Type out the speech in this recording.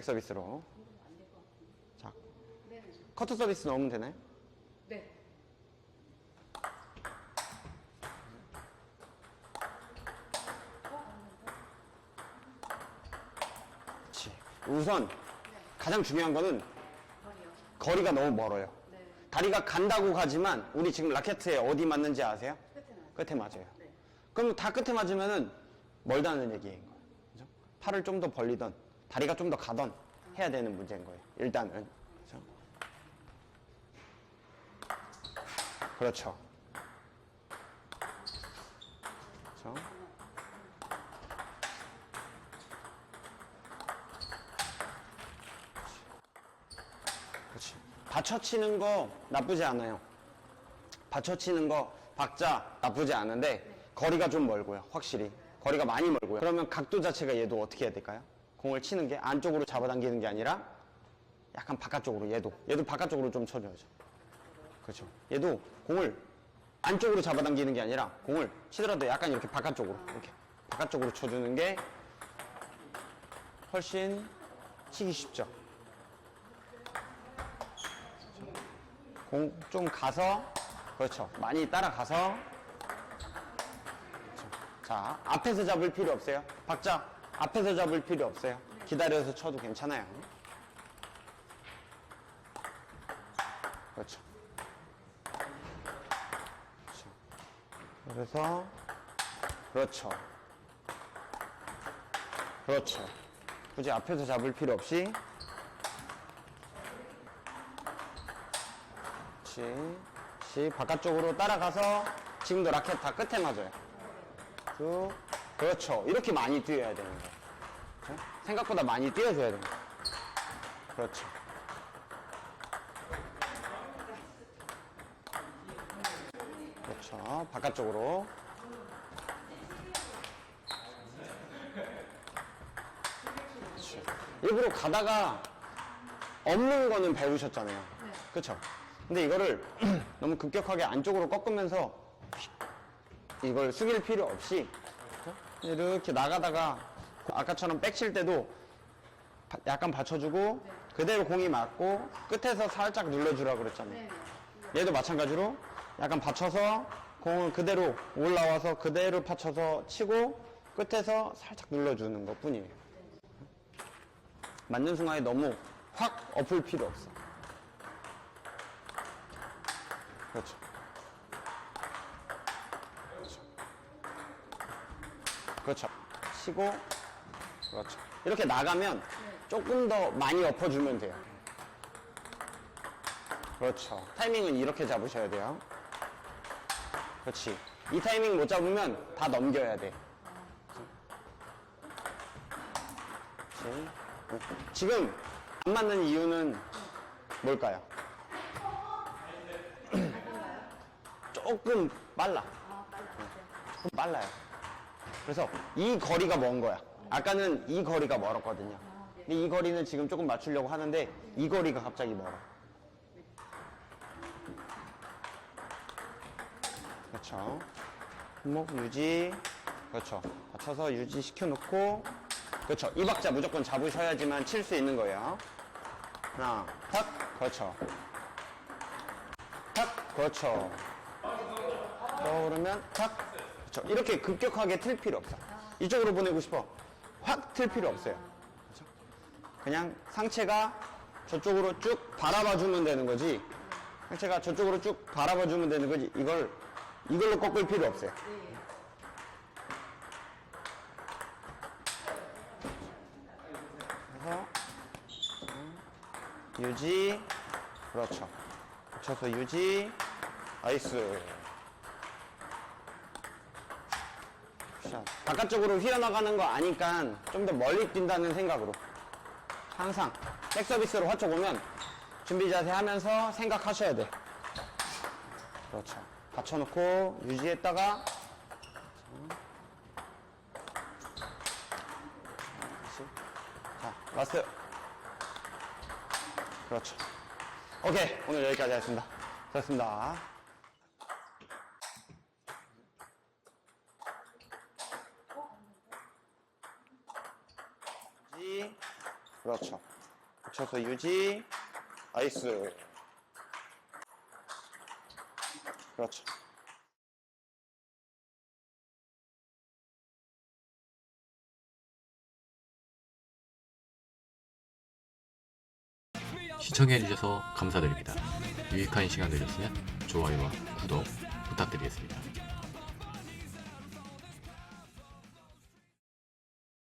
백 서비스로. 자, 네. 커트 서비스 넣으면 되나요? 네. 그렇지. 우선 가장 중요한 거는 머리요. 거리가 너무 멀어요. 네. 다리가 간다고 가지만 우리 지금 라켓에 어디 맞는지 아세요? 끝에는. 끝에 맞아요. 네. 그럼 다 끝에 맞으면은 멀다는 얘기인 거예요. 그죠? 팔을 좀 더 벌리던 다리가 좀 더 가던 해야 되는 문제인 거예요. 일단은. 그죠? 그렇죠. 그렇죠. 그렇지. 받쳐치는 거 나쁘지 않아요. 받쳐치는 거 박자 나쁘지 않은데 거리가 좀 멀고요. 확실히. 거리가 많이 멀고요. 그러면 각도 자체가 얘도 어떻게 해야 될까요? 공을 치는 게 안쪽으로 잡아당기는 게 아니라 약간 바깥쪽으로 얘도 얘도 바깥쪽으로 좀 쳐줘야죠. 그렇죠. 얘도 공을 안쪽으로 잡아당기는 게 아니라 공을 치더라도 약간 이렇게 바깥쪽으로 이렇게 바깥쪽으로 쳐주는 게 훨씬 치기 쉽죠. 공 좀 가서 그렇죠 많이 따라가서 그렇죠. 자 앞에서 잡을 필요 없어요 박자 앞에서 잡을 필요 없어요 기다려서 쳐도 괜찮아요 그렇죠 그렇죠 그래서 그렇죠 그렇죠 굳이 앞에서 잡을 필요 없이 그렇지. 그렇지. 바깥쪽으로 따라가서 지금도 라켓 다 끝에 맞아요. 쭉. 그렇죠. 이렇게 많이 뛰어야 되는 거예요. 그렇죠? 생각보다 많이 뛰어줘야 되는 거예요. 그렇죠. 그렇죠. 바깥쪽으로. 그렇죠. 일부러 가다가 없는 거는 배우셨잖아요. 그쵸? 근데 이거를 너무 급격하게 안쪽으로 꺾으면서 이걸 숙일 필요 없이 이렇게 나가다가 아까처럼 백칠 때도 바- 약간 받쳐주고 그대로 공이 맞고 끝에서 살짝 눌러주라 그랬잖아요. 네. 얘도 마찬가지로 약간 받쳐서 공을 그대로 올라와서 그대로 받쳐서 치고 끝에서 살짝 눌러주는 것 뿐이에요. 맞는 순간에 너무 확 엎을 필요 없어. 그렇죠. 그렇죠. 치고, 그렇죠. 이렇게 나가면 조금 더 많이 엎어주면 돼요. 그렇죠. 타이밍은 이렇게 잡으셔야 돼요. 그렇지. 이 타이밍 못 잡으면 다 넘겨야 돼. 그렇지. 지금 안 맞는 이유는 뭘까요? 조금 빨라. 아. 조금 빨라요. 그래서 이 거리가 먼 거야. 아까는 이 거리가 멀었거든요. 근데 이 거리는 지금 조금 맞추려고 하는데 이 거리가 갑자기 멀어. 그렇죠. 손목 유지. 그렇죠. 맞춰서 유지시켜 놓고. 그렇죠. 이 박자 무조건 잡으셔야지만 칠 수 있는 거예요. 하나, 탁. 그렇죠. 탁. 그렇죠. 떠오르면 탁. 그렇죠. 이렇게 급격하게 틀 필요 없어. 이쪽으로 보내고 싶어. 확 틀 필요 없어요. 그렇죠? 그냥 상체가 저쪽으로 쭉 바라봐 주면 되는 거지. 상체가 저쪽으로 쭉 바라봐 주면 되는 거지. 이걸 이걸로 꺾을 필요 없어요. 네. 그래서 유지 그렇죠 붙여서 유지 나이스 샷 바깥쪽으로 휘어나가는 거 아니까 좀 더 멀리 뛴다는 생각으로 항상 백서비스로 화쪽 오면 준비 자세 하면서 생각하셔야 돼 그렇죠 받쳐놓고 유지했다가 자, 라스트. 그렇죠. 오케이. 오늘 여기까지 하겠습니다. 됐습니다. 지. 그렇죠. 붙여서 유지. 나이스. 그렇죠. 시청해주셔서 감사드립니다. 유익한 시간 되셨으면 좋아요와 구독 부탁드리겠습니다.